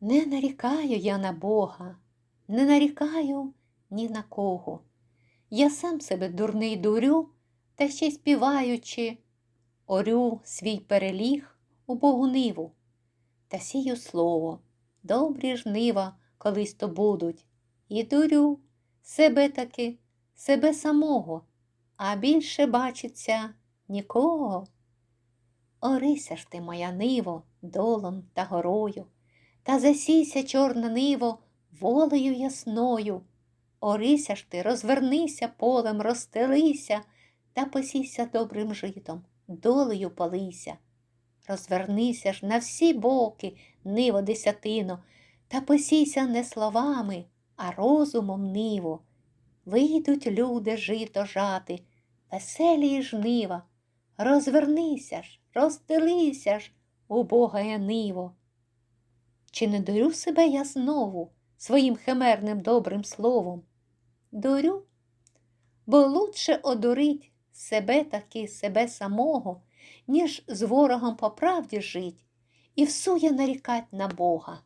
Не нарікаю я на Бога, не нарікаю ні на кого. Я сам себе дурний дурю, та ще співаючи, орю свій переліг у Богу ниву, та сію слово, добрі жнива колись то будуть, і дурю себе таки, себе самого, а більше бачиться нікого. Орися ж ти, моя ниво, долом та горою, та засійся, чорна ниво, волею ясною. Орися ж ти, розвернися полем, розстелися, та посійся добрим житом, долею полися. Розвернися ж на всі боки, ниво десятино, та посійся не словами, а розумом ниво. Вийдуть люди жито жати, веселі жнива. Розвернися ж, розстелися ж, убогая ниво. Чи не дурю себе я знову своїм химерним добрим словом? Дурю, бо лучше одурить себе таки себе самого, ніж з ворогом по правді жить і всує нарікать на Бога.